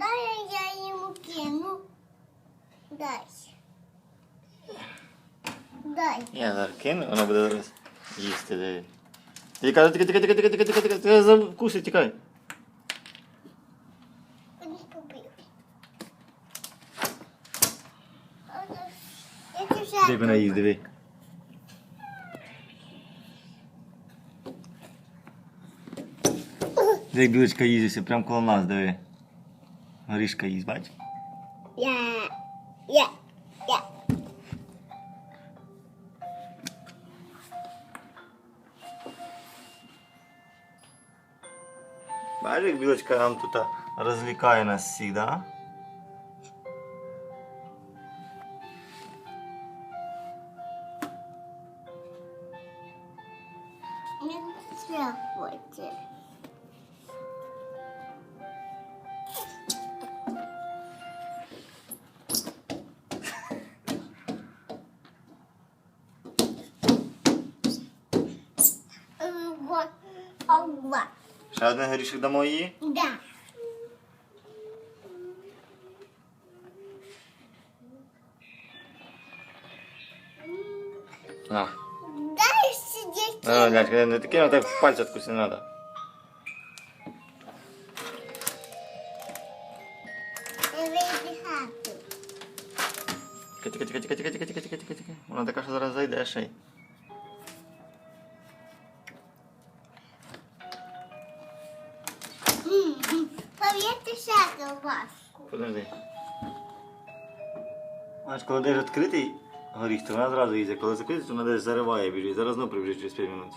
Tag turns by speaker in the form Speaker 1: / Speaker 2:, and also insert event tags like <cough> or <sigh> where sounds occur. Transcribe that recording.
Speaker 1: Дай
Speaker 2: я ему кину. Дай. Дай. Я зараз кину, воно буде зараз їсти. Дай. Тікай, тікай, тікай, тікай, тікай, тікай, тікай, тікай, тікай, за вкуси, тікай.
Speaker 1: Він побив.
Speaker 2: Де вона їсть, диви. <laughs> Як білочка їздиться, прямо коло нас, диви. Горішка їсть, бач?
Speaker 1: Я. Я. Я.
Speaker 2: Бачиш, як білочка нам тут а, розвлікає нас всіх, да?
Speaker 1: Він це Алла.
Speaker 2: Ще один горішок дамо їй.
Speaker 1: Да.
Speaker 2: На.
Speaker 1: Дай сидеть.
Speaker 2: На, Лячка, не таке, так в пальці откуси не треба.
Speaker 1: Вийди хату.
Speaker 2: Тікай, тікай, тікай, тікай, тікай, тікай, тікай, тікай, тікай. Вона така, що зараз зайде ще й.
Speaker 1: Повірте ще вас.
Speaker 2: Подожди. Знаєш, коли десь відкритий горіх, то вона зразу їде. Коли закритий, то вона десь зариває біжить. Зараз знову прибіжить через 5 минут.